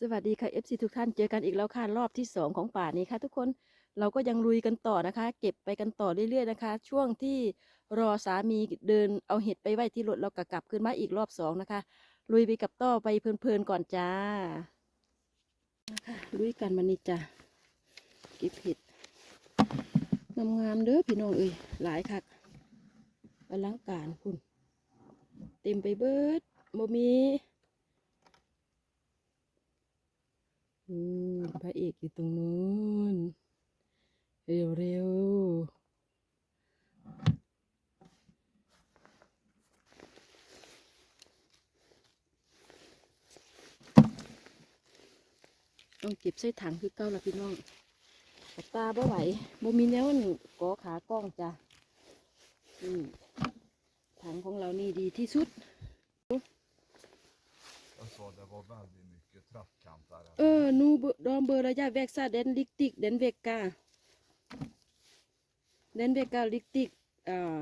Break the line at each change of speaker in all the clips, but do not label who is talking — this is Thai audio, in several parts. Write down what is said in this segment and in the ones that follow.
สวัสดีค่ะ FC ทุกท่านเจอกันอีกแล้วค่ะ รอบที่สองของป่านี้ค่ะ ทุกคนเราก็ยังลุยกันต่อนะคะ เก็บไปกันต่อเรื่อยๆนะคะ ช่วงที่รอสามีเดินเอาเห็ดไปไว้ที่รถเรากกลับขึ้นมาอีกรอบสองนะคะ ลุยไปกับต่อไปเพลินๆก่อนจ้านะคะลุยกันมานี่จ้าเก็บเห็ดงามๆเด้อพี่น้องเอ้ยหลายคักอลังการคุณเต็มไปเบิดบ่มี อืมพระเอกอยู่ตรงนู้น เร็วเร็วต้องเก็บใส่ถังคือเก้าละพี่น้องตาบ่ไหวบ่มีแนวหนึ่งกอขากล้องจ้ะถังของเรานี่ดีที่สุด
Jag sa det var väldigt mycket trappkantar. här.
เออนูเบดอมเบอร์ระยะแวกซาเดนลิกติกเดนเวกาเดนเวกาลิกติกอ่า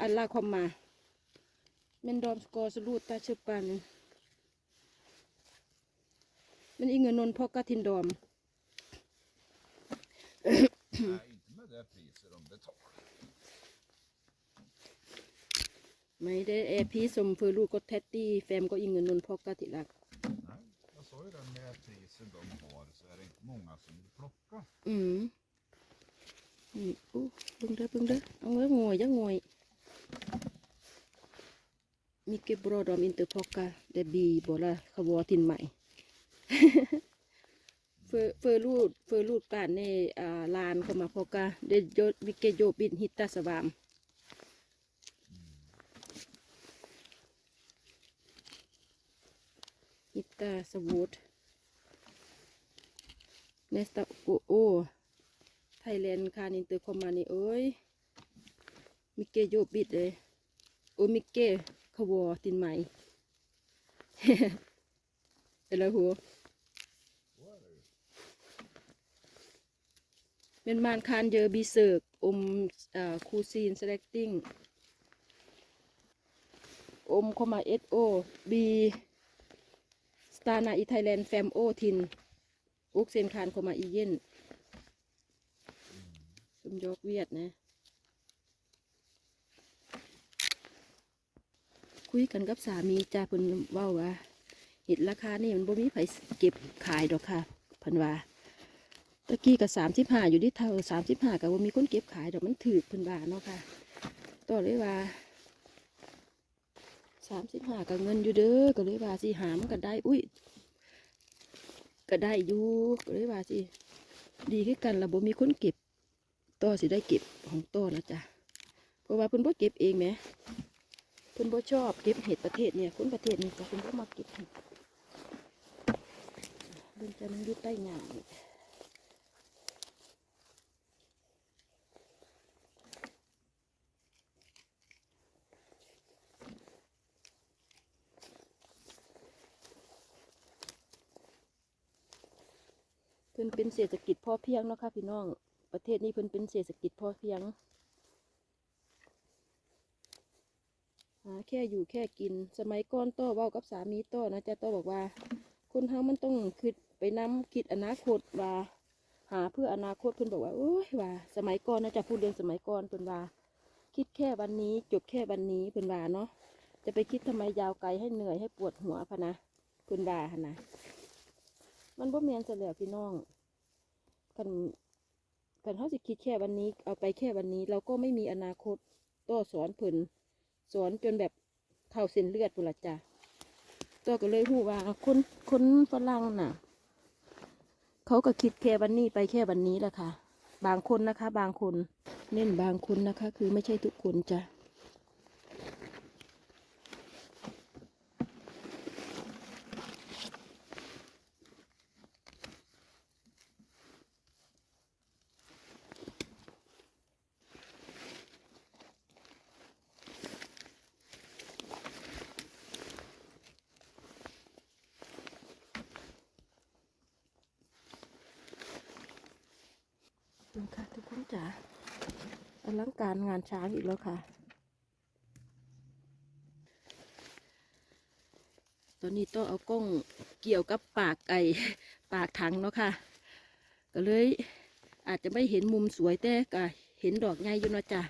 อัลลาคอมมาเมนดอมสกอร์สลูตตาเชปันมันอีเงินนนพอกกาทินดอม
Nej, inte med det priset de betalar.
ไม่ได้แอร์พีสมเฟอร์ลูกก็แทตตี้แฟมก็อีเงินนนพอกกาติลัก
Nej, jag sa ju det med priset de har så är det inte många som vill plocka.
อืมนี่อู้เบึงเด้อเบึงเด้อเอาไว้งวยยังงวยมีเก็บบรอดอมอินเตาเดบีบอละขบวตินใหม่เฟอเฟอรูดเฟอรูดการในอ่ตตาสวูดเนสตาโกโอไทยแลนด์คานินเตอร์คอมมานี่เอ้ยมิเกโยบิดเลยโอ้มิเกขวอตินใหม่เป็นไรหัวเป็นมานคานเยอบีเซิร์กอมอคูซีนเซเลกติ้งอมเข้ามาเอสโอบี ตานาอีไทยแลนด์แฟมโอทิน อุกเซนคานเข้ามาอีเย็นสมยกเวียดนะ คุยกันกับสามีจ้าเพิ่นเว่าว่าเห็ดราคานี่มันบ่มีไผเก็บขายดอกค่ะเพิ่นว่าตะกี้กับสามสิบห้าอยู่ที่เท่าสามสิบห้ากับว่ามีคนเก็บขายดอกมันถือเพิ่นว่าเนาะค่ะต่อเลยว่า สามสิบห้ากับเงินอยู่เด้อก็เลยว่าสิหามันก็ได้ อุ้ยก็ได้อยู่ก็เลยว่าสิดีขึ้นกันละบ่มีคนเก็บต่อสิได้เก็บของต่อนะจ๊ะเพราะว่าเพิ่นบ่เก็บเองแหมเพิ่นบ่ชอบเก็บเห็ดประเทศเนี่ยคนประเทศนี้ก็เพิ่นบ่มาเก็บเห็ดเบิ่งจะมันอยู่ใต้หญ้า พิ่นเป็นเศรษฐกิจพอเพียงเนาะค่ะพี่น้อง ประเทศนี้เพิ่นเป็นเศรษฐกิจพอเพียงหาแค่อยู่แค่กิน สมัยก่อนต่อเว้ากับสามีต่อนะจ๊ะต่อบอกว่า คนเฮามันต้องคิดไปนำคิดอนาคตว่าหาเพื่ออนาคตเพิ่นบอกว่าโอ้ยว่า สมัยก่อนนะจ๊ะพูดเรื่องสมัยก่อนเพิ่นว่า คิดแค่วันนี้ จบแค่วันนี้เพิ่นว่าเนาะจะไปคิดทำไมยาวไกลให้เหนื่อยให้ปวดหัวพะนะเพิ่นว่าหั่นนะ มันบ่แม่นซะแล้วพี่น้องกันกันเฮาสิคิดแค่วันนี้ เอาไปแค่วันนี้ เราก็ไม่มีอนาคตต่อสอนเพิ่นสอนจนแบบเข้าเส้นเลือดพุ่นละจ้ะตัวก็เลยหูว่าคนคนฝรั่งน่ะ เขาก็คิดแค่วันนี้ไปแค่วันนี้แหละค่ะ บางคนนะคะ บางคนเน้นบางคนนะคะ คือไม่ใช่ทุกคนจ้ะูค่ะทุกคนจ๋าอลังการงานช้างอีกแล้วค่ะ ตอนนี้ต้องเอากล้องเกี่ยวกับปากไก่ปากถังเนาะค่ะ ก็เลยอาจจะไม่เห็นมุมสวยแต่ก็เห็นดอกใหญ่อยู่นะจ้ะ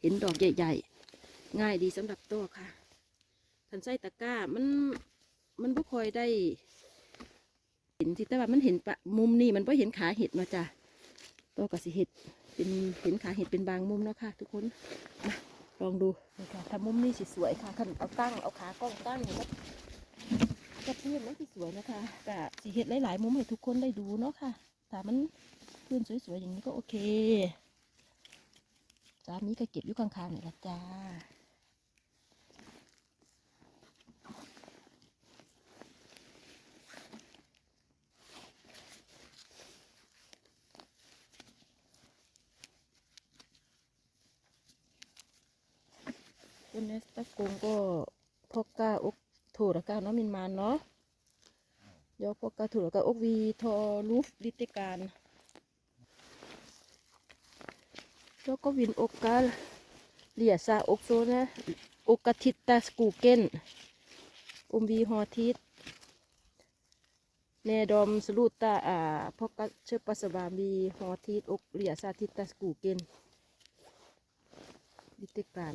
เห็นดอกใหญ่ๆ ง่ายดีสำหรับต๊ะค่ะทันไส้ตะก้ามันมันบ่ค่อยได้ เห็นที่แต่ว่ามันเห็นปะมุมนี่มันบ่เห็นขาเห็ดเนาะจ้ะ ตัวกับสิเห็ดเป็นเห็นขาเห็ดเป็นบางมุมเนาะค่ะ ทุกคนมาลองดูนี่ค่ะถ้ามุมนี่สิสวยค่ะขันเอาตั้งเอาขากล้องตั้งเห็นไหมกระเพื่อนมันที่สวยนะคะกะสีเห็ดหลายๆมุมให้ทุกคนได้ดูเนาะค่ะถ้ามันเพื่อนสวยๆอย่างนี้ก็โอเคสามีก็เก็บอยู่ข้างๆนี่ละจ้า ต้นเนสตะกงก็พกกาอกโถระกาเนาะมินมานเนาะยอพกกาโถระกาอกวีทอลูฟดิติการแล้วก็วินอกกาเลียซาอกโซนะอกกาทิตตาสกูเกนอุมวีฮอทิตเนดอมสลูตตาอ่าพกกาเชปัสบามีฮอทิตอกเลียซาทิตตาสกูเกนดิติการ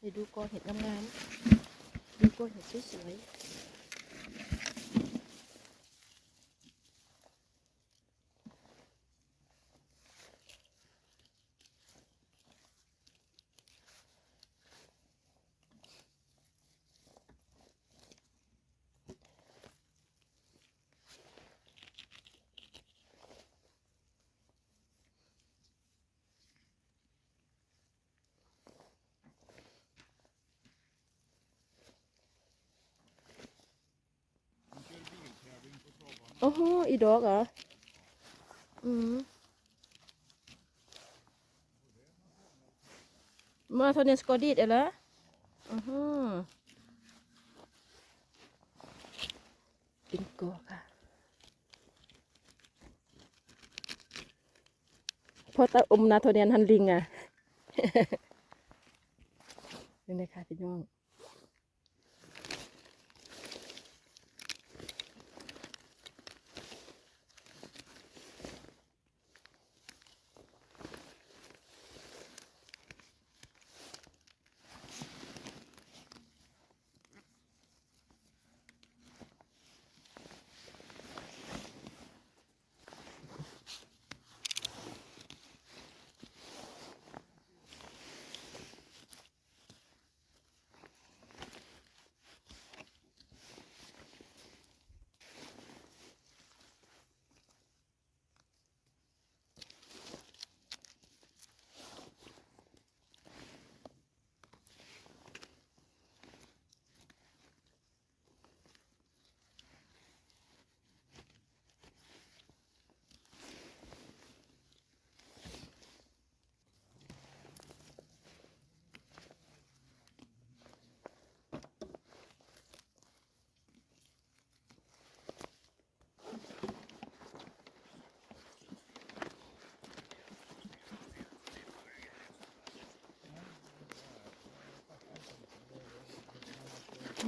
ไปดูกอเห็ดงามๆดูกอเห็ดสวย โอ้โหอีดอกเหรอ อืมมาโทเนสกอดีดเอล่ะอือฮึเป็นกอค่ะพอตาอมนาโทเนียนฮันลิงอะนี่นะคะพี่น้อง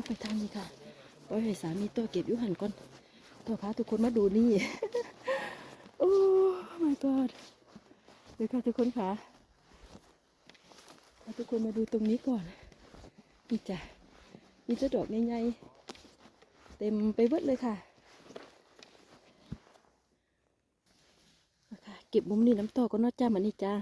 ไปทางนี้ค่ะไว้ให้สามีตัวเก็บอยุหันก่อนตัวพาทุกคนมาดูนี่ โอ้ my god เดี๋ยวค่ะทุกคนค่ะพาทุกคนมาดูตรงนี้ก่อนนี่จ้ะมีเจ้าดอกใหญ่ๆเต็มไปเบิดเลยค่ะเก็บมุมนี้น้ำต่อก็นอจ้ามันนี่จ้า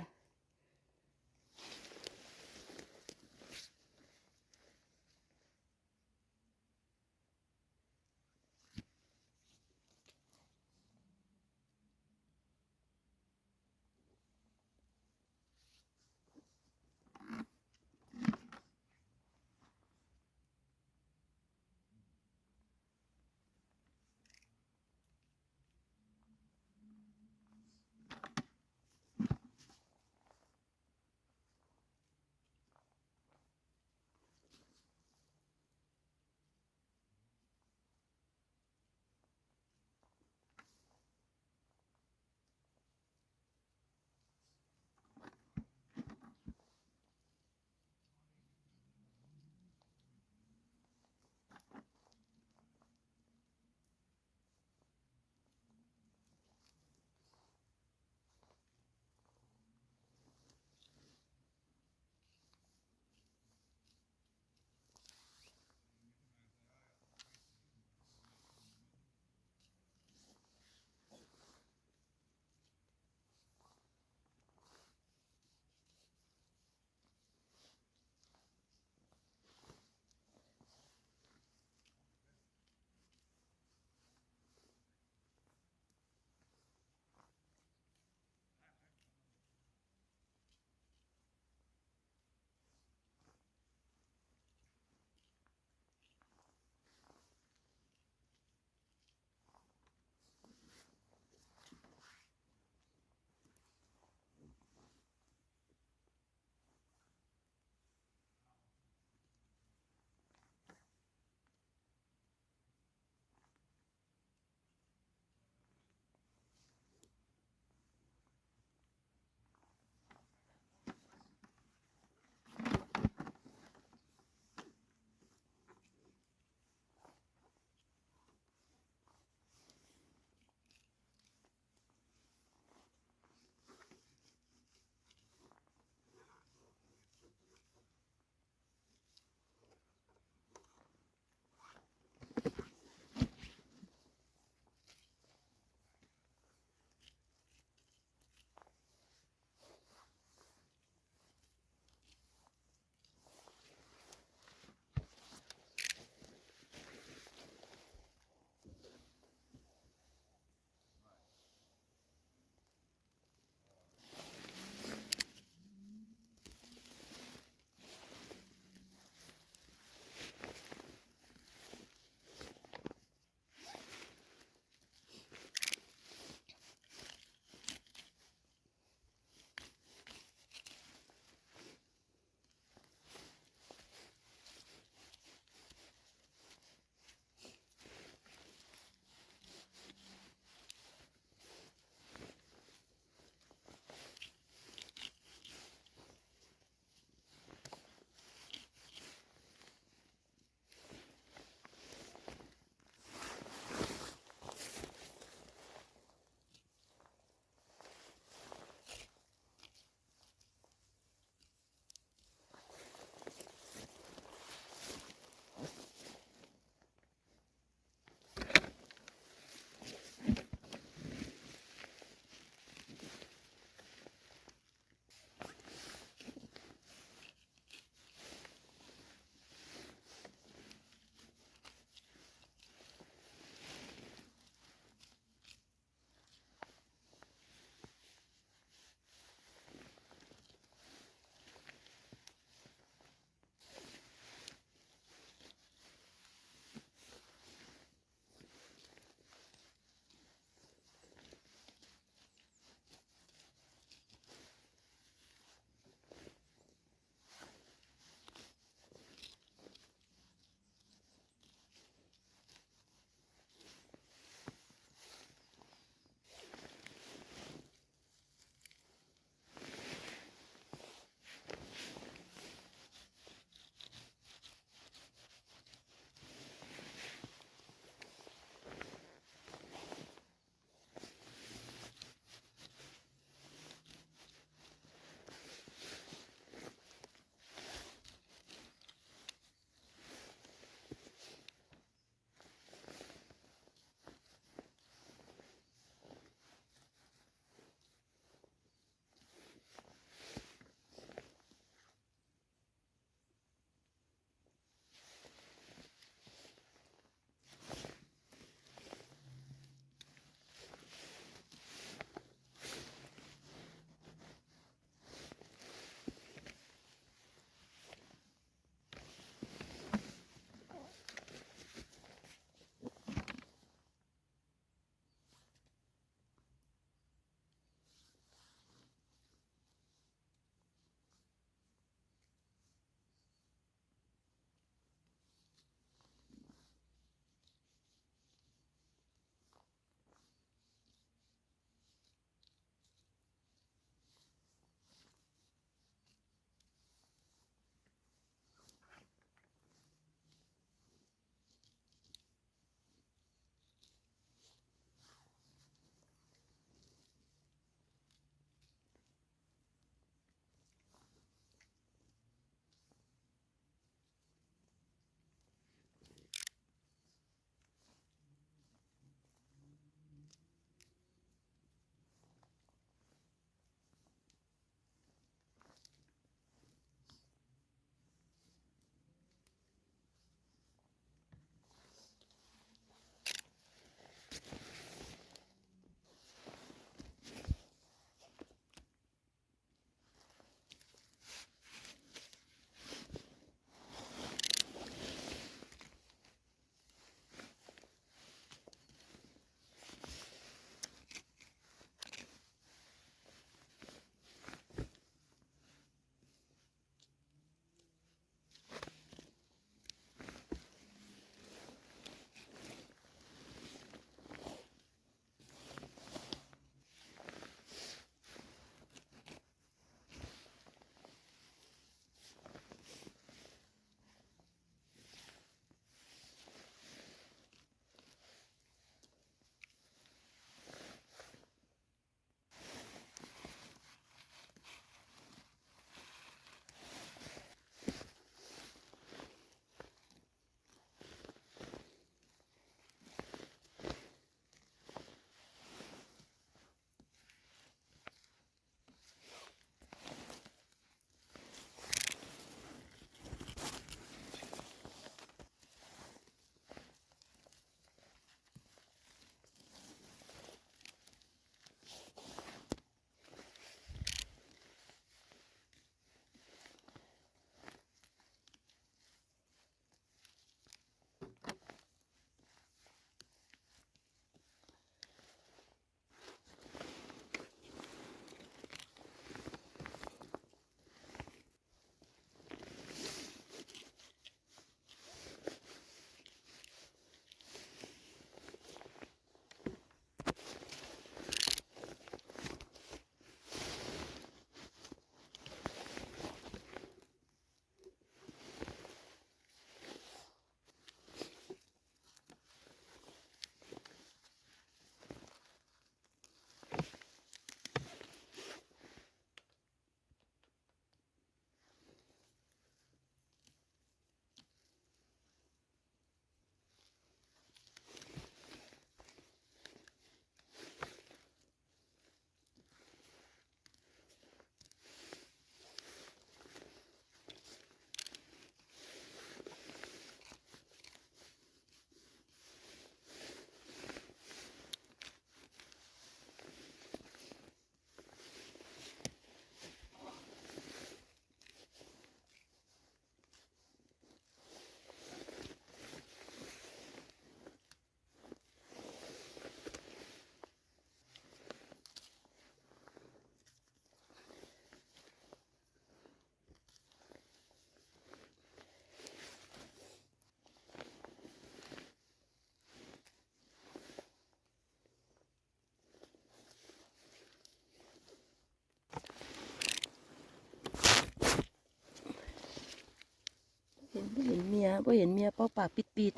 บ่เห็นเมียเป้าปากปิดปิด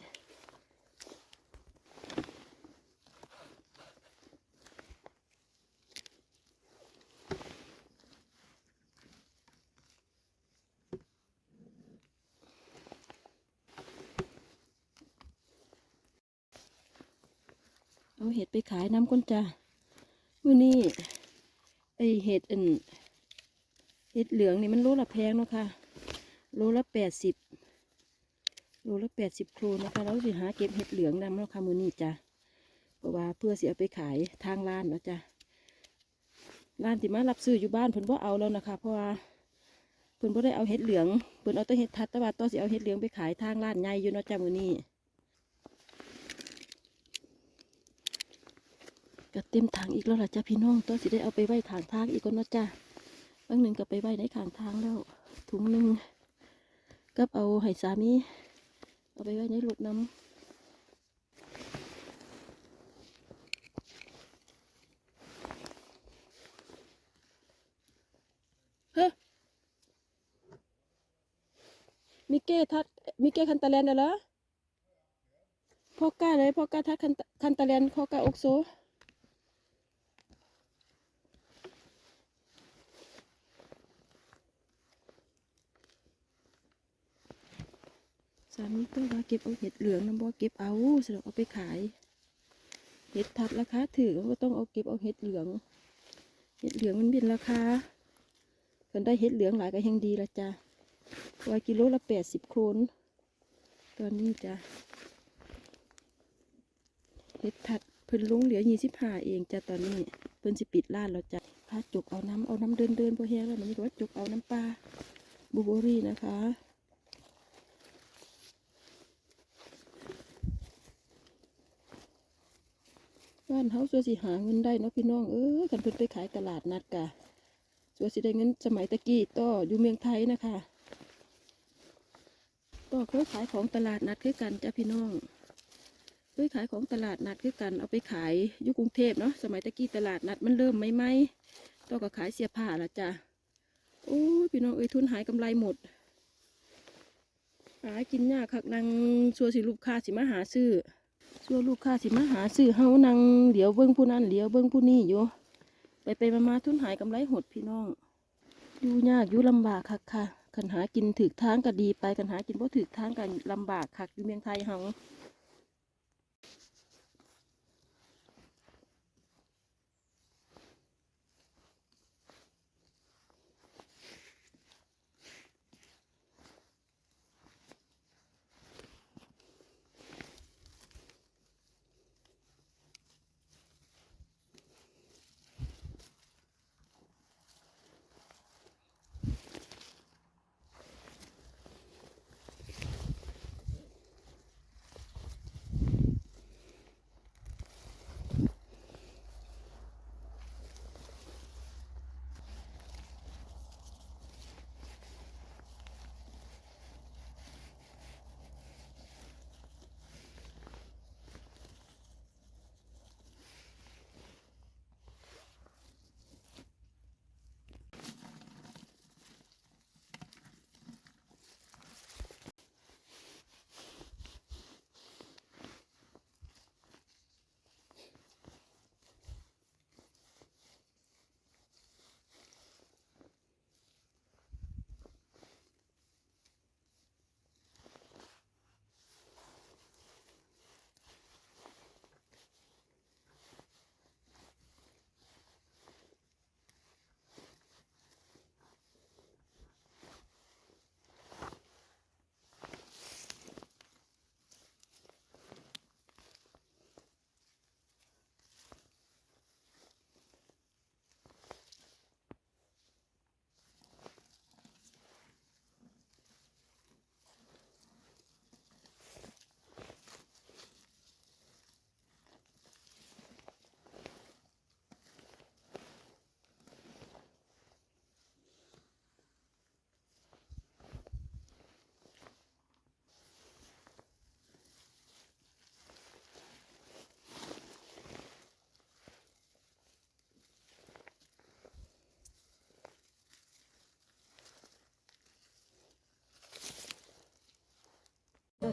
เอาเห็ดไปขายน้ำก้นจ้ามื้อนี้ไอเห็ดอันเห็ดเหลืองนี่มันโลละแพงเนาะค่ะ โลละแปดสิบ ลละแปดสิบโครนะคะแล้วสิหาเก็บเห็ดเหลืองนำแล้วค่ะมือนี้จ้ะเพราะว่าเพื่อเสิเอาไปขายทางร้านนะจ้ะร้านที่มารับซื้ออยู่บ้านเพิ่นบ่เอาแล้วนะคะเพราะว่าเพิ่นบ่ได้เอาเห็ดเหลืองเพิ่นเอาแต่เห็ดทัดต่ว่าต่อสิเอาเห็ดเหลืองไปขายทางร้านใหญ่อยู่เนาะจ้ะมือนี้ก็เต็มถังอีกแล้วล่ะจ้ะพี่น้องต่อสิได้เอาไปไว้ขางทางอีกก็เนาะจ้ะบางหนึ่งก็ไปไว้ในขางทางแล้วถุงหนึ่งกับเอาให้สามี เอาไปไว้ในลูกน้ำเฮ้มิเก้ทัดมิเก้คันตาแลนด์เหรอพ่อกล้าเลยพ่อกล้าทัดคันคันตาแลนด์พ่อกล้าอกโซ สามีก็ว่าเก็บเอาเห็ดเหลืองน้ำบ่เก็บเอาสำหรับเอาไปขาย เห็ดทัดราคาถือก็ต้องเอาเก็บเอาเห็ดเหลือง เห็ดเหลืองมันเป็นราคาคนได้เห็ดเหลืองหลายก็ยังดีละจ้ะว่ากิโลละแปดสิบโครนตอนนี้จ้ะเห็ดทัดเพิ่นลงเหลือยี่สิบห้าเองจ้ะตอนนี้เพิ่นสิปิดร้านแล้วจ้ะพาจุกเอาน้ำเอาน้ำเดินเดินพอแห้งแล้วมันนี่ก็ว่าจุกเอาน้ำปลาบูเบอรี่นะคะ บ้านเฮาสัวสิหาเงินได้เนาะพี่น้องเออกันเพิ่นไปขายตลาดนัดกะสัวสิได้เงินสมัยตะกี้ต่ออยู่เมืองไทยนะคะต่อเคยขายของตลาดนัดคือกันจ้ะพี่น้องเคยขายของตลาดนัดคือกันเอาไปขายอยู่กรุงเทพเนาะสมัยตะกี้ตลาดนัดมันเริ่มไม่ไหมต่อก็ขายเสียผ้าละจ้ะโอ้พี่น้องเอ้ยทุนหายกำไรหมดหากินยากคักนางสัวสิลูกค้าสิมาหาซื้อ ส่วลูกค้าสิมาหาซื้อเฮานังเดี๋ยวเบิ้งผู้นั้นเดี๋ยวเบิ้งผู้นี้อยู่ไปไปมามาทุนหายกำไรหดพี่น้องอยู่ยากอยู่ลำบากคักค่ะคันหากินถึกทางก็ดีไปคันหากินบ่ถึกทางกันลำบากคักอยู่เมืองไทยเฮา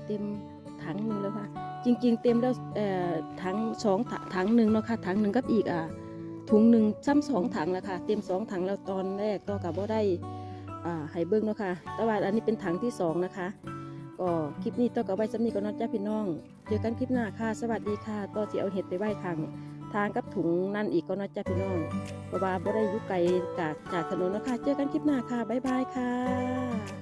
เต็มถังหนึ่งแล้วค่ะ จริง ๆ เต็มแล้วถังสองถังหนึ่งเนาะค่ะถังหนึ่งกับอีกอะถุงหนึ่งซ้ำสองถังแล้วค่ะ เต็มสองถังแล้วตอนแรกก็กับว่าได้อ่าให้เบิ้งเนาะค่ะแต่ว่าอันนี้เป็นถังที่สองนะคะ ก็คลิปนี้ต้อกับไว้สำนีก่อนเนาจ้าพี่น้อง เจอกันคลิปหน้าค่ะ สวัสดีค่ะต่อสิเอาเห็ดไปไหว้ทางทางกับถุงนั่นอีกก็เนาะจ้าพี่น้องเพราะว่าบ่ได้ยู่ไกลจากจากถนนเนาะคะเจอกันคลิปหน้าค่ะบ๊ายบายค่ะ